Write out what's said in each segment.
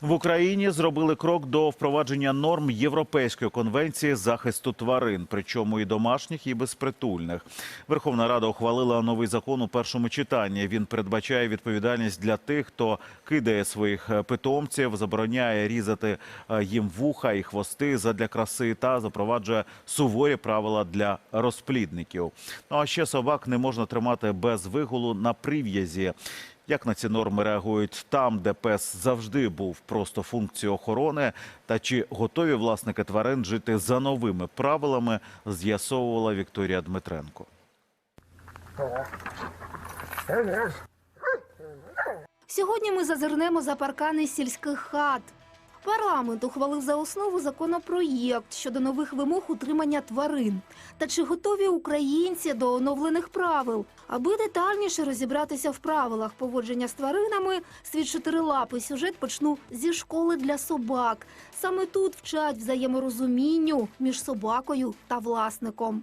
В Україні зробили крок до впровадження норм Європейської конвенції захисту тварин, причому і домашніх, і безпритульних. Верховна Рада ухвалила новий закон у першому читанні. Він передбачає відповідальність для тих, хто кидає своїх е, питомців, забороняє різати е, їм вуха і хвости задля краси та запроваджує суворі правила для розплідників. Ну а ще собак не можна тримати без вигулу на прив'язі. Як на ці норми реагують там, де пес завжди був просто функцією охорони, та чи готові власники тварин жити за новими правилами, з'ясовувала Вікторія Дмитренко. Сьогодні ми зазирнемо за паркани сільських хат. Парламент ухвалив за основу законопроєкт щодо нових вимог утримання тварин. Та чи готові українці до оновлених правил? Аби детальніше розібратися в правилах поводження з тваринами, свій чотирилапий сюжет почну зі школи для собак. Саме тут вчать взаєморозумінню між собакою та власником.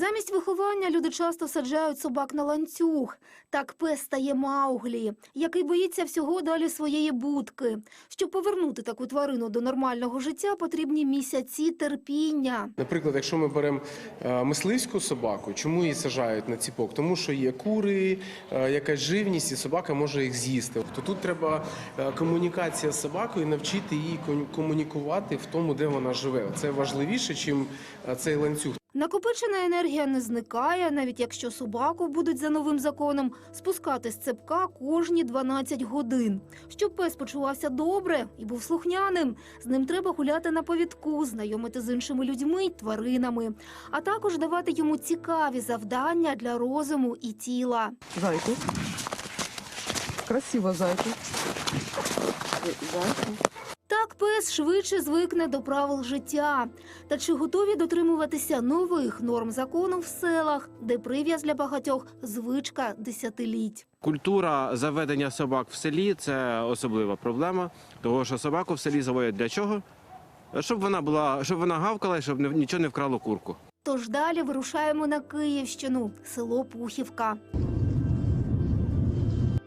Замість виховання люди часто саджають собак на ланцюг. Так пес стає Мауглі, який боїться всього далі своєї будки. Щоб повернути таку тварину до нормального життя, потрібні місяці терпіння. Наприклад, якщо ми беремо е, мисливську собаку, чому її саджають на ціпок? Тому що є кури, е, якась живність, і собака може їх з'їсти. То тут треба е, комунікація з собакою, навчити її комунікувати в тому, де вона живе. Це важливіше, ніж цей ланцюг. Накопичена енергія не зникає, навіть якщо собаку будуть за новим законом спускати з цепка кожні 12 годин. Щоб пес почувався добре і був слухняним, з ним треба гуляти на повідку, знайомити з іншими людьми й тваринами, а також давати йому цікаві завдання для розуму і тіла. Зайку. Красиво зайку. Зайку. Так пес швидше звикне до правил життя. Та чи готові дотримуватися нових норм закону в селах, де прив'яз для багатьох звичка десятиліть? Культура заведення собак в селі це особлива проблема, тому що собаку в селі заводять для чого? Щоб вона була, щоб вона гавкала, і щоб нічого не вкрало курку. Тож далі вирушаємо на Київщину, село Пухівка.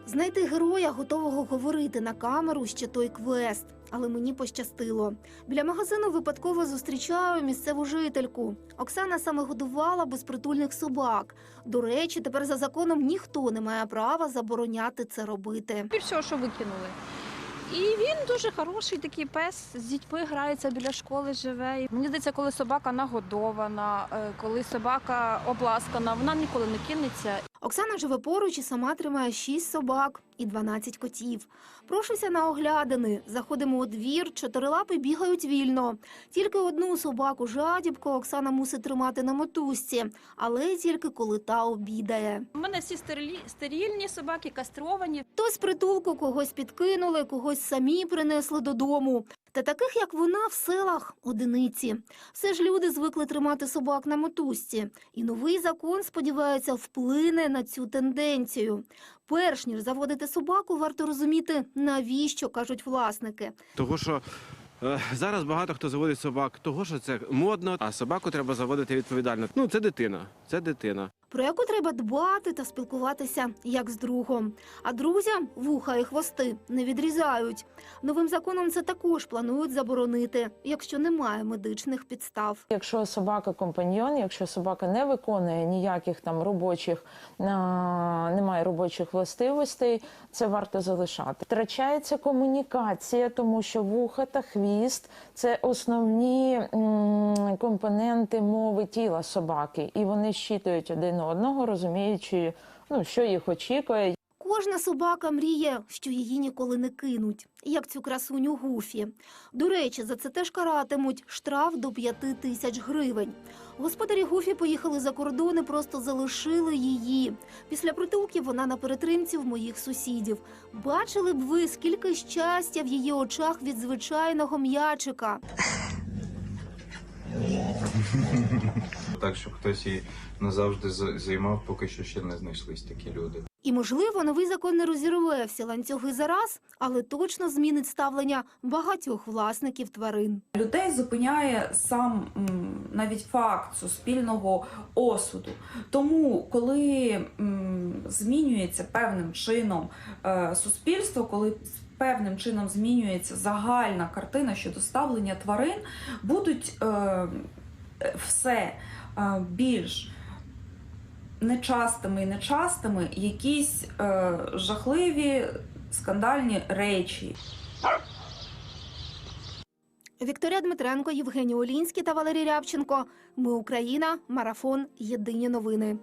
Знайти героя, готового говорити на камеру, ще той квест. Але мені пощастило. Біля магазину випадково зустрічаю місцеву жительку. Оксана саме годувала безпритульних собак. До речі, тепер за законом ніхто не має права забороняти це робити. і все, що викинули. І він дуже хороший такий пес, з дітьми грається біля школи, живе. Мені здається, коли собака нагодована, е, коли собака обласкана, вона ніколи не кинеться. Оксана живе поруч і сама тримає 6 собак і 12 котів. Прошуся на оглядини. Заходимо у двір, чотирилапи бігають вільно. Тільки одну собаку жадібку Оксана мусить тримати на мотузці, але тільки коли та обідає. У мене всі стерилі, стерильні собаки, кастровані. Хтось з притулку когось підкинули, когось самі принесли додому. Та таких, як вона, в селах одиниці. Все ж люди звикли тримати собак на мотузці. І новий закон, сподіваються, вплине на цю тенденцію. Перш ніж заводити собаку, варто розуміти, навіщо кажуть власники. Тому що е, зараз багато хто заводить собак, того що це модно, а собаку треба заводити відповідально. Ну, це дитина, це дитина. Про яку треба дбати та спілкуватися як з другом. А друзям вуха і хвости не відрізають. Новим законом це також планують заборонити, якщо немає медичних підстав. Якщо собака компаньйон, якщо собака не виконує ніяких там робочих, немає робочих властивостей, це варто залишати. Втрачається комунікація, тому що вуха та хвіст це основні компоненти мови тіла собаки, і вони щитують один одного, розуміючи, ну що їх очікує. Кожна собака мріє, що її ніколи не кинуть, як цю красуню Гуфі. До речі, за це теж каратимуть штраф до п'яти тисяч гривень. Господарі Гуфі поїхали за кордон і просто залишили її. Після притулків вона на перетримці в моїх сусідів. Бачили б ви, скільки щастя в її очах від звичайного м'ячика. Так, щоб хтось її назавжди займав, поки що ще не знайшлись такі люди. І, можливо, новий закон не розірве всі ланцюги зараз, але точно змінить ставлення багатьох власників тварин. Людей зупиняє сам навіть факт суспільного осуду. Тому, коли змінюється певним чином е, суспільство, коли певним чином змінюється загальна картина щодо ставлення тварин, будуть е, е, все е, більш нечастими і нечастими якісь е, жахливі скандальні речі. Вікторія Дмитренко, Євгеній Олінський та Валерій Рябченко. Ми Україна. Марафон. Єдині новини.